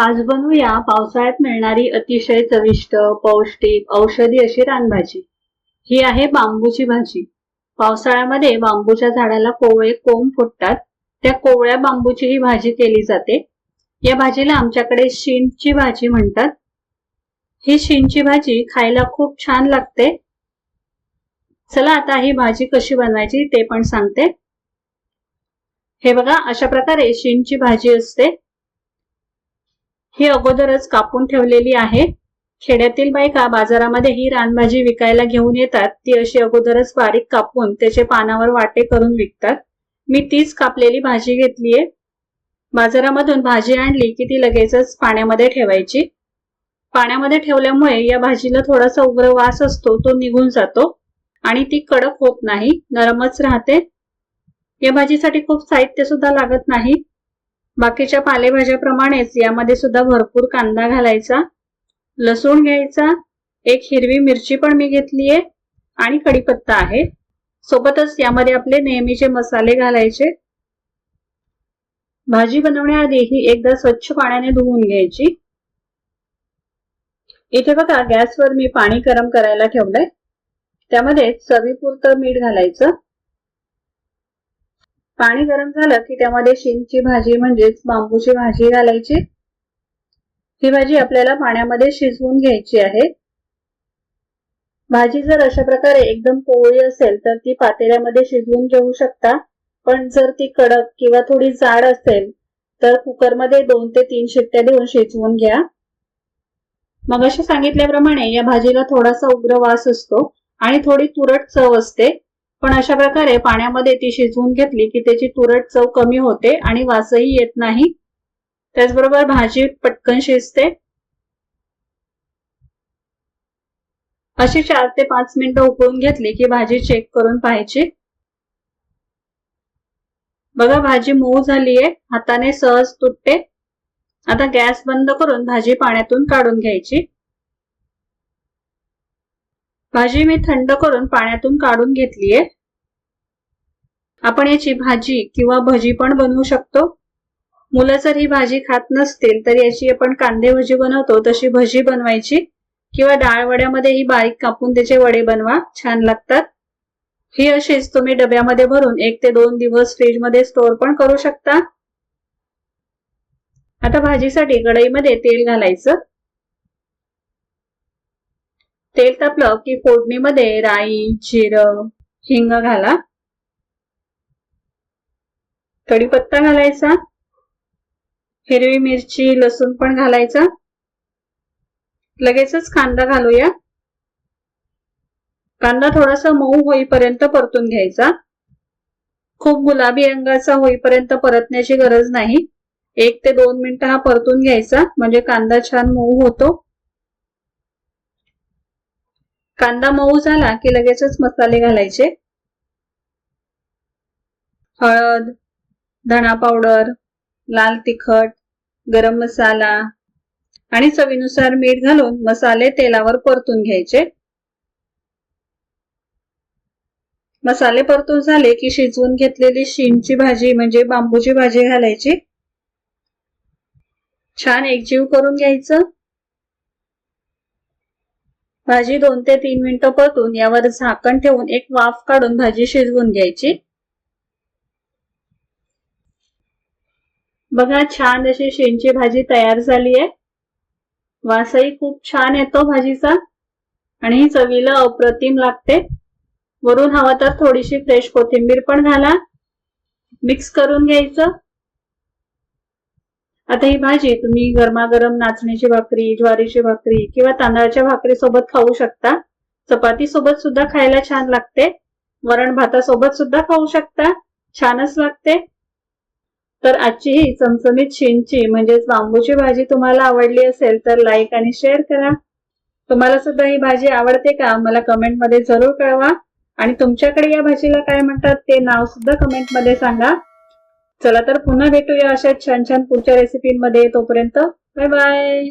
आज बनवूया पावसाळ्यात मिळणारी अतिशय चविष्ट पौष्टिक औषधी अशी रानभाजी. ही आहे बांबूची भाजी. पावसाळ्यामध्ये बांबूच्या झाडाला कोवळे कोंब फुटतात. त्या कोवळ्या बांबूची ही भाजी केली जाते. या भाजीला आमच्याकडे शिंची भाजी म्हणतात. ही शिंची भाजी खायला खूप छान लागते. चला आता ही भाजी कशी बनवायची ते पण सांगते. हे बघा अशा प्रकारे शिंची भाजी असते. ही अगोदरच कापून ठेवलेली आहे. खेड्यातील बायका बाजारामध्ये ही रानभाजी विकायला घेऊन येतात. ती अशी अगोदरच बारीक कापून त्याचे पानावर वाटे करून विकतात. मी तीच कापलेली भाजी घेतलीये. बाजारामधून भाजी आणली की ती लगेचच पाण्यामध्ये ठेवायची. पाण्यामध्ये ठेवल्यामुळे या भाजीला थोडासा उग्र वास असतो तो निघून जातो आणि ती कडक होत नाही नरमच राहते. या भाजीसाठी खूप साहित्य सुद्धा लागत नाही. बाकीच्या पालेभाज्याप्रमाणेच यामध्ये सुद्धा भरपूर कांदा घालायचा लसूण घ्यायचा एक हिरवी मिरची पण मी घेतलीये आणि कढीपत्ता आहे. सोबतच यामध्ये आपले नेहमीचे मसाले घालायचे. भाजी बनवण्याआधी ही एकदा स्वच्छ पाण्याने धुवून घ्यायची. इथे बघा गॅसवर मी पाणी गरम करायला ठेवलंय. त्यामध्ये चवीपुरतं मीठ घालायचं. पाणी गरम झालं की त्यामध्ये शिंची भाजी म्हणजेच बांबूची भाजी घालायची. ही भाजी आपल्याला पाण्यामध्ये शिजवून घ्यायची आहे. भाजी जर अशा प्रकारे एकदम पोळी असेल तर ती पातेल्यामध्ये शिजवून घेऊ शकता. पण जर ती कडक किंवा थोडी जाड असेल तर कुकरमध्ये दोन ते तीन शिट्ट्या देऊन शिजवून घ्या. मग अशा सांगितल्याप्रमाणे या भाजीला थोडासा उग्र वास असतो आणि थोडी तुरट चव असते. पण अशा प्रकारे पाण्यामध्ये ती शिजवून घेतली की त्याची तुरट चव कमी होते आणि वासही येत नाही. त्याचबरोबर भाजी पटकन शिजते. अशी चार ते पाच मिनिटं उकळून घेतली की भाजी चेक करून पाहायची. बघा भाजी मऊ झालीये. हाताने सहज तुटते. आता गॅस बंद करून भाजी पाण्यातून काढून घ्यायची. भाजी मी थंड करून पाण्यातून काढून घेतलीये. आपण याची भाजी किंवा भजी पण बनवू शकतो. मुलं जर ही भाजी खात नसतील तर याची आपण कांदे भजी बनवतो तशी भजी बनवायची. किंवा डाळ वड्यामध्ये ही बारीक कापून त्याचे वडे बनवा छान लागतात. ही अशीच तुम्ही डब्यामध्ये भरून एक ते दोन दिवस फ्रीजमध्ये स्टोअर पण करू शकता. आता भाजीसाठी कढईमध्ये तेल घालायचं. तेल तापलं की फोडणीमध्ये राई जिरं हिंग घाला. कढीपत्ता घालायचा. हिरवी मिरची लसूण पण घालायचा. लगेचच कांदा घालूया. कांदा थोडासा मऊ होईपर्यंत परतून घ्यायचा. खूप गुलाबी रंगाचा होईपर्यंत परतण्याची गरज नाही. एक ते दोन मिनिटं हा परतून घ्यायचा म्हणजे कांदा छान मऊ होतो. कांदा मऊ झाला की लगेचच मसाले घालायचे. हळद धणा पावडर लाल तिखट गरम मसाला आणि चवीनुसार मीठ घालून मसाले तेलावर परतून घ्यायचे. मसाले परतून झाले की शिजवून घेतलेली शिंची भाजी म्हणजे बांबूची भाजी घालायची. छान एकजीव करून घ्यायचं. भाजी दोन ते तीन मिनिटं परतून यावर झाकण ठेवून एक वाफ काढून भाजी शिजवून घ्यायची. बघा छान अशी शेंची भाजी तयार झाली आहे. वासही खूप छान येतो भाजीचा. आणि ही चवीला अप्रतिम लागते. वरून हवा तर थोडीशी फ्रेश कोथिंबीर पण घाला. मिक्स करून घ्यायचं. आता ही भाजी तुम्ही गरमागरम नाचणीची भाकरी ज्वारीची भाकरी किंवा तांदळाच्या भाकरी सोबत खाऊ शकता. चपाती सोबत सुद्धा खायला छान लागते. वरण भातासोबत सुद्धा खाऊ शकता. छानच लागते. तर आजची ही चमचमीत शिंची म्हणजेच बांबूची भाजी तुम्हाला आवडली असेल तर लाईक आणि शेअर करा. तुम्हाला सुद्धा ही भाजी आवडते का? मला कमेंटमध्ये जरूर कळवा. आणि तुमच्याकडे या भाजीला काय म्हणतात ते नाव सुद्धा कमेंटमध्ये सांगा. चला तर पुन्हा भेटूया अशा छान छान पुढच्या रेसिपीमध्ये तोपर्यंत बाय बाय